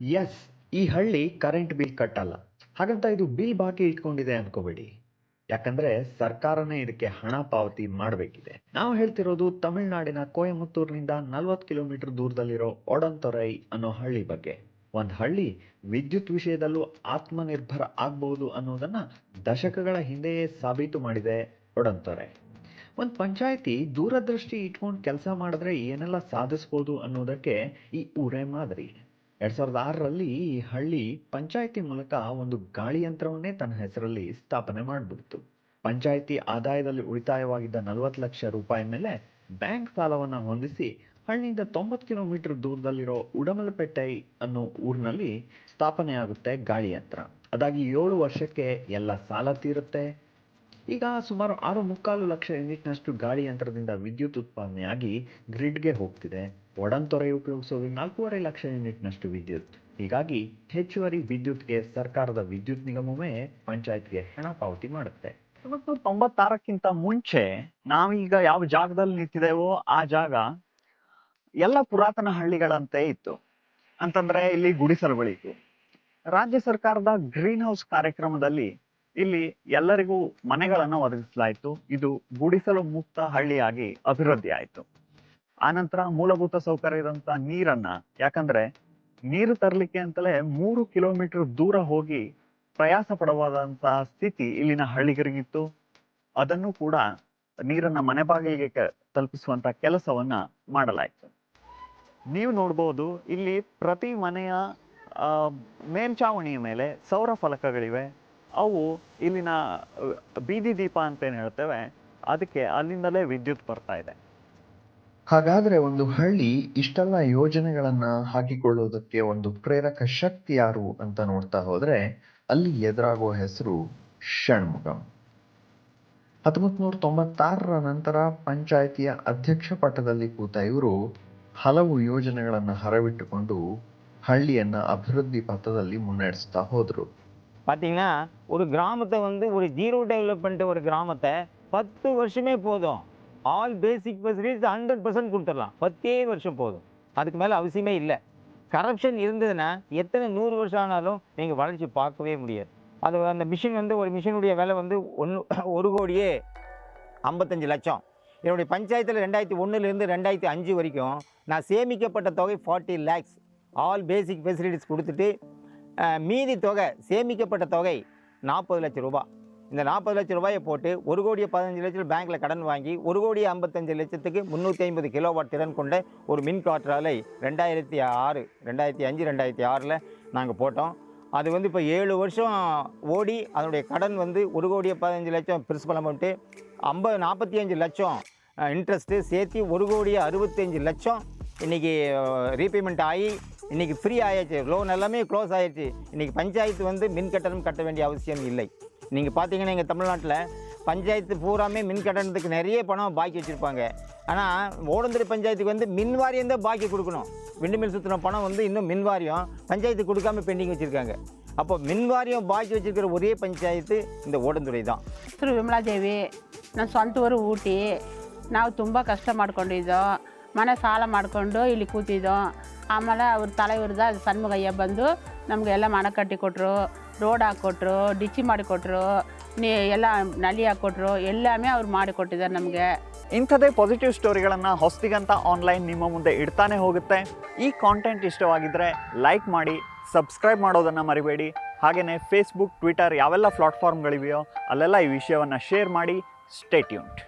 S ಈ ಹಳ್ಳಿ current bill ಕಟ್ಟಲ್ಲ. ಹಾಗಂತ ಇದು ಬಿಲ್ ಬಾಕಿ ಇಟ್ಕೊಂಡಿದೆ ಅನ್ಕೋಬೇಡಿ. ಯಾಕಂದ್ರೆ ಸರ್ಕಾರನೇ ಇದಕ್ಕೆ ಹಣ ಪಾವತಿ ಮಾಡಬೇಕಿದೆ. ನಾವು ಹೇಳ್ತಿರೋದು ತಮಿಳುನಾಡಿನ ಕೋಯಮತ್ತೂರಿನಿಂದ ನಲ್ವತ್ತು ಕಿಲೋಮೀಟರ್ ದೂರದಲ್ಲಿರೋ ಒಡಂತೊರೈ ಅನ್ನೋ ಹಳ್ಳಿ ಬಗ್ಗೆ. ಒಂದು ಹಳ್ಳಿ ವಿದ್ಯುತ್ ವಿಷಯದಲ್ಲೂ ಆತ್ಮನಿರ್ಭರ ಆಗಬಹುದು ಅನ್ನೋದನ್ನ ದಶಕಗಳ ಹಿಂದೆಯೇ ಸಾಬೀತು ಮಾಡಿದೆ ಒಡಂತೊರೆ. ಒಂದು ಪಂಚಾಯತಿ ದೂರದೃಷ್ಟಿ ಇಟ್ಕೊಂಡು ಕೆಲಸ ಮಾಡಿದ್ರೆ ಏನೆಲ್ಲ ಸಾಧಿಸ್ಬೋದು ಅನ್ನೋದಕ್ಕೆ ಈ ಊರೇ ಮಾದರಿ. ಎರಡ್ ಸಾವಿರದ ಆರರಲ್ಲಿ ಈ ಹಳ್ಳಿ ಪಂಚಾಯಿತಿ ಮೂಲಕ ಒಂದು ಗಾಳಿ ಯಂತ್ರವನ್ನೇ ತನ್ನ ಹೆಸರಲ್ಲಿ ಸ್ಥಾಪನೆ ಮಾಡಿಬಿಡ್ತು. ಪಂಚಾಯಿತಿ ಆದಾಯದಲ್ಲಿ ಉಳಿತಾಯವಾಗಿದ್ದ ನಲವತ್ತು ಲಕ್ಷ ರೂಪಾಯಿ ಮೇಲೆ ಬ್ಯಾಂಕ್ ಸಾಲವನ್ನು ಹೊಂದಿಸಿ ಹಳ್ಳಿಯಿಂದ ತೊಂಬತ್ತು ಕಿಲೋಮೀಟರ್ ದೂರದಲ್ಲಿರೋ ಉಡಮಲಪೇಟೆ ಅನ್ನೋ ಊರಿನಲ್ಲಿ ಸ್ಥಾಪನೆಯಾಗುತ್ತೆ ಗಾಳಿ ಯಂತ್ರ ಅದಾಗಿ ಏಳು ವರ್ಷಕ್ಕೆ ಎಲ್ಲ ಸಾಲ ತೀರುತ್ತೆ. ಈಗ ಸುಮಾರು ಆರು ಮುಕ್ಕಾಲು ಲಕ್ಷ ಯೂನಿಟ್ನಷ್ಟು ಗಾಳಿ ಯಂತ್ರದಿಂದ ವಿದ್ಯುತ್ ಉತ್ಪಾದನೆಯಾಗಿ ಗ್ರಿಡ್ಗೆ ಹೋಗ್ತಿದೆ. ಒಡಂತೊರೆ ಉಪಯೋಗಿಸೋದು ನಾಲ್ಕೂವರೆ ಲಕ್ಷ ಯೂನಿಟ್ನಷ್ಟು ವಿದ್ಯುತ್. ಹೀಗಾಗಿ ಹೆಚ್ಚುವರಿ ವಿದ್ಯುತ್ಗೆ ಸರ್ಕಾರದ ವಿದ್ಯುತ್ ನಿಗಮವೇ ಪಂಚಾಯತ್ಗೆ ಹಣ ಪಾವತಿ ಮಾಡುತ್ತೆ. ಮತ್ತು ತೊಂಬತ್ತಾರಕ್ಕಿಂತ ಮುಂಚೆ ನಾವೀಗ ಯಾವ ಜಾಗದಲ್ಲಿ ನಿಂತಿದ್ದೇವೋ ಆ ಜಾಗ ಎಲ್ಲ ಪುರಾತನ ಹಳ್ಳಿಗಳಂತೆ ಇತ್ತು. ಅಂತಂದ್ರೆ ಇಲ್ಲಿ ಗುಡಿಸಲುಗಳಿತ್ತು ರಾಜ್ಯ ಸರ್ಕಾರದ ಗ್ರೀನ್ ಹೌಸ್ ಕಾರ್ಯಕ್ರಮದಲ್ಲಿ ಇಲ್ಲಿ ಎಲ್ಲರಿಗೂ ಮನೆಗಳನ್ನು ಒದಗಿಸಲಾಯಿತು. ಇದು ಗುಡಿಸಲು ಮುಕ್ತ ಹಳ್ಳಿಯಾಗಿ ಅಭಿವೃದ್ಧಿ ಆಯಿತು. ಆನಂತರ ಮೂಲಭೂತ ಸೌಕರ್ಯ ಇರುವಂತ ನೀರನ್ನ, ಯಾಕಂದ್ರೆ ನೀರು ತರಲಿಕ್ಕೆ ಅಂತಲೇ ಮೂರು ಕಿಲೋಮೀಟರ್ ದೂರ ಹೋಗಿ ಪ್ರಯಾಸ ಪಡವಾದಂತಹ ಸ್ಥಿತಿ ಇಲ್ಲಿನ ಹಳ್ಳಿಗರಿಗಿತ್ತು. ಅದನ್ನು ಕೂಡ ನೀರನ್ನ ಮನೆ ಬಾಗಿಲಿಗೆ ತಲುಪಿಸುವಂತ ಕೆಲಸವನ್ನ ಮಾಡಲಾಯಿತು. ನೀವು ನೋಡ್ಬೋದು, ಇಲ್ಲಿ ಪ್ರತಿ ಮನೆಯ ಮೇಲ್ಛಾವಣಿಯ ಮೇಲೆ ಸೌರ ಫಲಕಗಳಿವೆ. ಅವು ಇಲ್ಲಿನ ಬೀದಿ ದೀಪ ಅಂತ ಏನು ಹೇಳ್ತೇವೆ, ಅದಕ್ಕೆ ಅಲ್ಲಿಂದಲೇ ವಿದ್ಯುತ್ ಬರ್ತಾ ಇದೆ. ಹಾಗಾದ್ರೆ ಒಂದು ಹಳ್ಳಿ ಇಷ್ಟೆಲ್ಲ ಯೋಜನೆಗಳನ್ನ ಹಾಕಿಕೊಳ್ಳುವುದಕ್ಕೆ ಒಂದು ಪ್ರೇರಕ ಶಕ್ತಿ ಯಾರು ಅಂತ ನೋಡ್ತಾ ಹೋದ್ರೆ, ಅಲ್ಲಿ ಎದುರಾಗುವ ಹೆಸರು ಷಣ್ಮುಖಂ. ಹತ್ತೊಂಬತ್ ನೂರ ತೊಂಬತ್ತಾರರ ನಂತರ ಪಂಚಾಯಿತಿಯ ಅಧ್ಯಕ್ಷ ಪಟ್ಟದಲ್ಲಿ ಕೂತ ಇವರು ಹಲವು ಯೋಜನೆಗಳನ್ನು ಹರವಿಟ್ಟುಕೊಂಡು ಹಳ್ಳಿಯನ್ನ ಅಭಿವೃದ್ಧಿ ಪಥದಲ್ಲಿ ಮುನ್ನಡೆಸ್ತಾ ಹೋದ್ರು. பார்த்தீங்கன்னா ஒரு கிராமத்தை வந்து ஒரு ஜீரோ டெவலப்மெண்ட் ஒரு கிராமத்தை பத்து வருஷமே போதும். All basic facilities hundred percent கொடுத்துடலாம். பத்தே வருஷம் போதும். அதுக்கு மேலே அவசியமே இல்லை. கரப்ஷன் இருந்ததுன்னா எத்தனை நூறு வருஷம் ஆனாலும் நீங்கள் வளர்ச்சி பார்க்கவே முடியாது. அது அந்த மிஷின் வந்து ஒரு மிஷினுடைய விலை வந்து ஒன்று ஒரு கோடியே ஐம்பத்தஞ்சு லட்சம். என்னுடைய பஞ்சாயத்தில் ரெண்டாயிரத்தி ஒன்றுலேருந்து ரெண்டாயிரத்தி அஞ்சு வரைக்கும் நான் சேமிக்கப்பட்ட தொகை forty lakhs all basic facilities கொடுத்துட்டு மீதி தொகை சேமிக்கப்பட்ட தொகை நாற்பது லட்சம் ரூபாய் இந்த நாற்பது லட்சம் ரூபாயை போட்டு ஒரு கோடியே பதினஞ்சு லட்சம் பேங்க்கில் கடன் வாங்கி ஒரு கோடியே ஐம்பத்தஞ்சு லட்சத்துக்கு முந்நூற்றி ஐம்பது கிலோவாட் திறன் கொண்ட ஒரு மின் காற்றாலை ரெண்டாயிரத்தி ஆறு ரெண்டாயிரத்தி அஞ்சு ரெண்டாயிரத்தி ஆறில் நாங்கள் போட்டோம். அது வந்து இப்போ ஏழு வருஷம் ஓடி அதனுடைய கடன் வந்து ஒரு கோடியே பதினஞ்சு லட்சம் பிரின்சிபல் அமௌண்ட்டு ஐம்பது நாற்பத்தி அஞ்சு லட்சம் இன்ட்ரெஸ்ட்டு சேர்த்து ஒரு கோடியே அறுபத்தஞ்சு லட்சம் இன்றைக்கி ரீபேமெண்ட் ஆகி இன்றைக்கி ஃப்ரீ ஆயாச்சு லோன் எல்லாமே க்ளோஸ் ஆயிடுச்சு இன்றைக்கி பஞ்சாயத்து வந்து மின் கட்டணம் கட்ட வேண்டிய அவசியம் இல்லை நீங்கள் பார்த்தீங்கன்னா எங்கள் தமிழ்நாட்டில் பஞ்சாயத்து பூராமே மின் கட்டணத்துக்கு நிறைய பணம் பாக்கி வச்சுருப்பாங்க ஆனால் ஓடந்துறை பஞ்சாயத்துக்கு வந்து மின் வாரியம் தான் பாக்கி கொடுக்கணும் விண்டு மில் சுற்றின பணம் வந்து இன்னும் மின் வாரியம் பஞ்சாயத்து கொடுக்காம பெண்டிங் வச்சுருக்காங்க அப்போ மின் வாரியம் பாக்கி வச்சிருக்கிற ஒரே பஞ்சாயத்து இந்த ಓಡಂದುರೈ தான் ಹೆಸರು ವಿಮಲಾದೇವಿ ನನ್ನ ಸ್ವಂತ ಊರು ಊಟಿ ನಾವು ತುಂಬ ಕಷ್ಟ ಮಾಡ್ಕೊಂಡಿದ್ದೋ ಮನೆ ಸಾಲ ಮಾಡಿಕೊಂಡು ಇಲ್ಲಿ ಕೂತಿದ್ದೋ ಆಮೇಲೆ ಅವ್ರ ತಲೆವಿರ್ದ ಸಣ್ಮಗಯ್ಯ ಬಂದು ನಮಗೆಲ್ಲ ಮಣಕಟ್ಟಿ ಕೊಟ್ಟರು ರೋಡ್ ಹಾಕ್ಕೊಟ್ರು ಡಿಚ್ಚಿ ಮಾಡಿಕೊಟ್ರು ನೀ ಎಲ್ಲ ನಲಿ ಹಾಕ್ಕೊಟ್ರು ಎಲ್ಲವೇ ಅವ್ರು ಮಾಡಿಕೊಟ್ಟಿದ್ದಾರೆ ನಮಗೆ. ಇಂಥದೇ ಪಾಸಿಟಿವ್ ಸ್ಟೋರಿಗಳನ್ನು ಹೊಸ್ತಿಗಂತ ಆನ್ಲೈನ್ ನಿಮ್ಮ ಮುಂದೆ ಇಡ್ತಾನೆ ಹೋಗುತ್ತೆ. ಈ ಕಾಂಟೆಂಟ್ ಇಷ್ಟವಾಗಿದ್ದರೆ ಲೈಕ್ ಮಾಡಿ ಸಬ್ಸ್ಕ್ರೈಬ್ ಮಾಡೋದನ್ನು ಮರಿಬೇಡಿ. ಹಾಗೆಯೇ ಫೇಸ್ಬುಕ್ ಟ್ವಿಟರ್ ಯಾವೆಲ್ಲ ಪ್ಲಾಟ್ಫಾರ್ಮ್ಗಳಿವೆಯೋ ಅಲ್ಲೆಲ್ಲ ಈ ವಿಷಯವನ್ನು ಶೇರ್ ಮಾಡಿ ಸ್ಟೇಟ್ಯೂಂಟ್